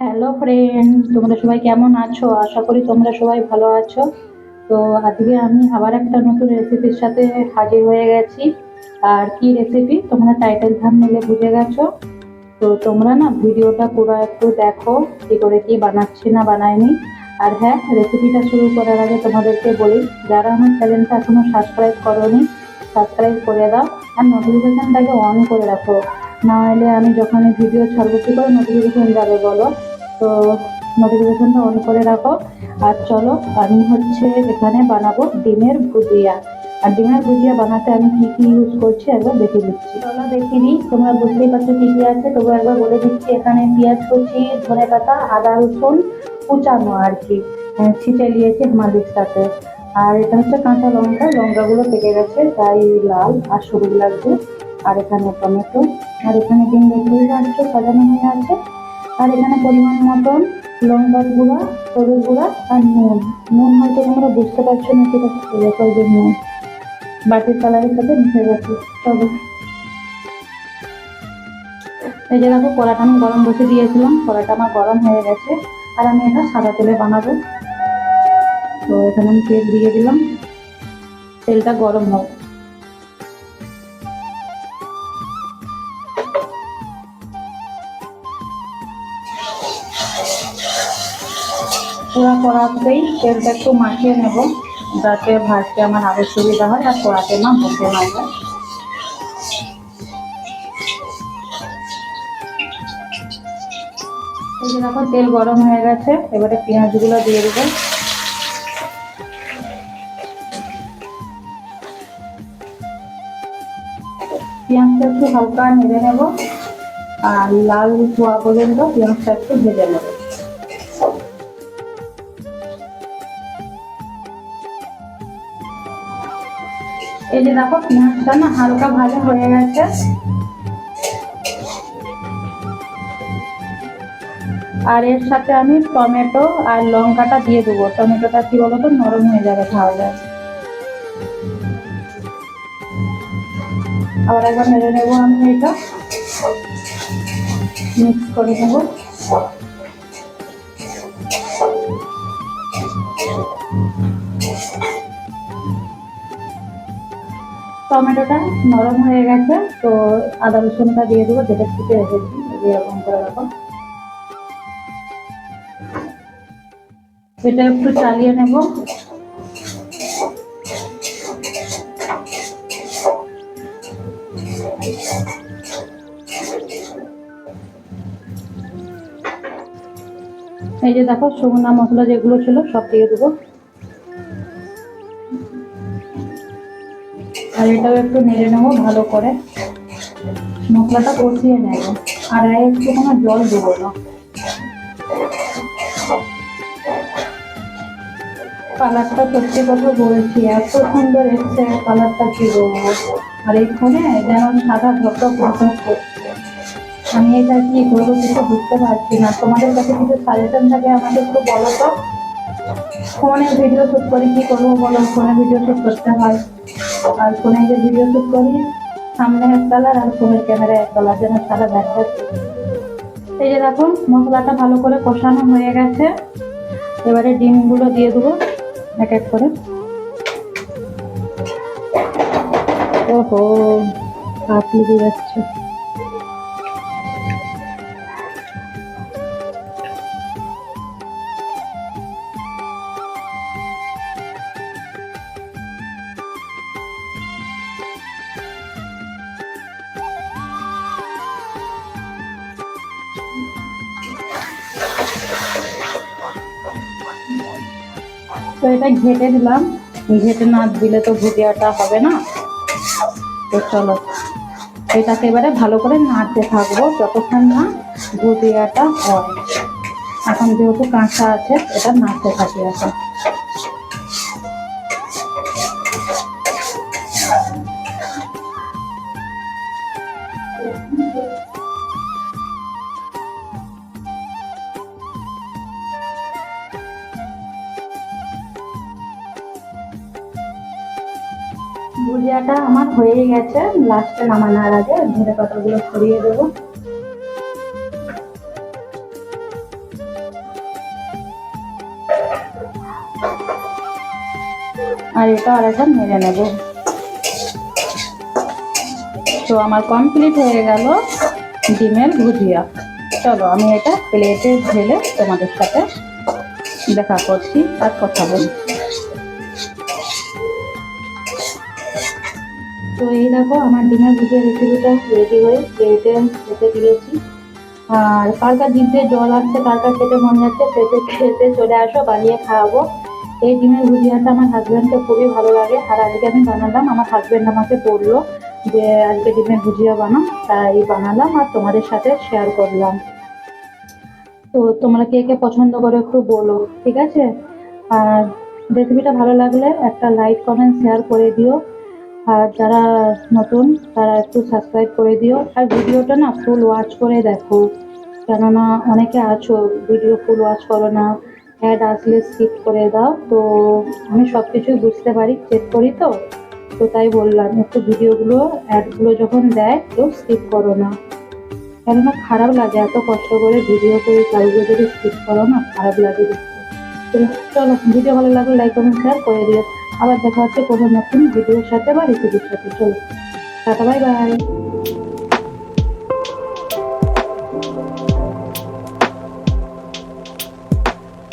Hello friend তোমরা সবাই কেমন আছো? আশা করি তোমরা সবাই ভালো আছো। তো আজকে আমি আবার একটা নতুন রেসিপির সাথে হাজির হয়ে গেছি। আর কি রেসিপি তোমরা টাইটেল থাম্বনেলে বুঝে গেছো। তো তোমরা না ভিডিওটা পুরো একটু দেখো, কি করে কি বানাচ্ছি না বানাইনি। আর হ্যাঁ রেসিপিটা শুরু করার আগে তোমাদেরকে বলি, যারা আমার চ্যানেলটা এখনও সাবস্ক্রাইব করোনি সাবস্ক্রাইব করে দাও। আর নোটিফিকেশনটাকে অন করে রাখো। না হলে আমি যখন ভিডিও ছাড়বো কী করে নোটিফিকেশন যাবে বলো? তো নোটিফিকেশনটা অন করে রাখো। আর চলো আমি হচ্ছে এখানে বানাবো ডিমের ভুজিয়া। আর ডিমের ভুজিয়া বানাতে আমি কি কি ইউজ করছি একবার দেখে দিচ্ছি চলো দেখিয়ে দিই তোমরা বুঝতেই পারছ কি কি আছে। তবু একবার বলে দিচ্ছি এখানে পেঁয়াজ কুচি ধনে পাতা আদা রসুন কুচানো আর কি। আহ, ছিটে নিয়েছি হামালির সাথে। আর এটা হচ্ছে কাঁচা লঙ্কা লঙ্কাগুলো পেকে গেছে তাই লাল আর সবুজ লাগছে আর এখানে টমেটো। আর এখানে ডিম দেখতেই পাচ্ছ সাজানো হয়ে আছে। আর এখানে পরিমাণ মতন লঙ্কার গুঁড়া, হলুদ গুঁড়া আর নুন। নুন হয়তো তোমরা বুঝতে পারছ না সেটা এলাকার যে নুন। বাটির কালারের সাথে মিশে গেছে। তবে এই যে দেখো, কড়াটা আমি গরম বসে দিয়েছিলাম। কড়াটা আমার গরম হয়ে গেছে। আর আমি এটা সাদা তেলে বানাবো। তো এখানে আমি তেল দিয়ে দিলাম। তেলটা গরম হোক। পুরো কড়াতেই তেলটা একটু মাখিয়ে নেব, যাতে ভাজতে আমার আরও সুবিধা হয় আর কড়াতে না বসে না যায় এই যে দেখো, তেল গরম হয়ে গেছে, এবারে পেঁয়াজগুলো দিয়ে দেবো। পেঁয়াজটা একটু হালকা নেড়ে নেব, আর লাল হওয়া পর্যন্ত পেঁয়াজটা একটু ভেজে নেব। এই যে দেখো পেঁয়াজটা না হালকা ভাজা হয়ে গেছে। আর এর সাথে আমি টমেটো আর লঙ্কাটা দিয়ে দেবো। টমেটোটা কি বলতো, নরম হয়ে যাবে যায়। আবার একবার নেড়ে নেব আমি এটা। মিক্স করে নেব। টমেটোটা নরম হয়ে গেছে, তো আদা রসুনটা দিয়ে দেবো, যেটা ফুটে রেখেছি এরকম করে রাখো এটা একটু চালিয়ে নেব। এই যে দেখো, শুকনা মশলা যেগুলো ছিল, সব দিয়ে দেবো। আর এটাও একটু নেড়ে নেব ভালো করে। মশলাটা কষিয়ে নেব। আর একটু কোনো জল দেবো না। কালারটা সত্যি কথা বলছি, এত সুন্দর এসছে কালারটা কি বলব? আর এই যেন সাদা ধপধপ করছে। আমি এটা কি করব কিছু বুঝতে পারছি না। তোমাদের কাছে কিছু সাজেশন থাকে আমাকে একটু বলো তো? ফোনে ভিডিও শ্যুট করি, কি করব বলো? ফোনে ভিডিও শ্যুট করতে হয়। আর ফোনে যে ভিডিও শ্যুট করি, সামনে এক কালার আর ফোনের ক্যামেরা এক কালার যেন সারা দেখা। এই যে দেখো, মশলাটা ভালো করে কষানো হয়ে গেছে। এবারে ডিমগুলো দিয়ে দেবো এক এক করে। ওহো হাত লেগে যাচ্ছে তো এটা ঘেটে দিলাম। ঘেটে না দিলে তো ভুজিয়াটা হবে না। তো চলো, এটাকে এবারে ভালো করে নাড়তে থাকব যতক্ষণ না ভুজিয়াটা হয়। এখন যেহেতু কাঁচা আছে, এটা নাড়তে থাকি এখন। ভুজিয়াটা আমার হয়ে গেছে। লাস্টে নামানোর আগে ধরে পাতাগুলো ছড়িয়ে দেবো। আর এটা আর একটা মেরে নেব। তো আমার কমপ্লিট হয়ে গেল ডিমের ভুজিয়া। চলো, আমি এটা প্লেটে ঢেলে তোমাদের সাথে দেখা করছি আর কথা বলছি। তো এই দেখো, আমার ডিমের ভুজিয়া রেসিপিটা রেডি হয়ে প্লেটে খেতে দিয়েছি। আর কার কার জিভ জল আসছে, কার কার খেতে মন যাচ্ছে খেতে খেতে চলে আসো, বানিয়ে খাওয়াবো। এই ডিমের ভুজিয়াটা আমার হাজব্যান্ডকে খুবই ভালো লাগে। আর আজকে আমি বানালাম, আমার হাজব্যান্ড আমাকে বলল যে, আজকে ডিমের ভুজিয়া বানাও। তাই বানালাম আর তোমাদের সাথে শেয়ার করলাম। তো তোমরা কে কে পছন্দ করে একটু বলো, ঠিক আছে? আর রেসিপিটা ভালো লাগলে একটা লাইক কমেন্ট শেয়ার করে দিও। আর যারা নতুন, তারা একটু সাবস্ক্রাইব করে দিও। আর ভিডিওটা না ফুল ওয়াচ করে দেখো। কেননা অনেকে আছো ভিডিও ফুল ওয়াচ করো না। অ্যাড আসলে স্কিপ করে দাও। তো আমি সব কিছুই বুঝতে পারি চেক করি তো। তো তাই বললাম, একটু ভিডিওগুলো অ্যাডগুলো যখন দেয় কেউ স্কিপ করো না। কেননা খারাপ লাগে, এত কষ্ট করে ভিডিও করে কাজগুলো যদি স্কিপ করো না, খারাপ লাগে দেখতে। চলো ভিডিও ভালো লাগলে লাইক কমেন্ট শেয়ার করে দিও। আবার দেখা হচ্ছে কোনো নতুন ভিডিওর সাথে বা রেসিপির সাথে চলো টাটা বাই বাই।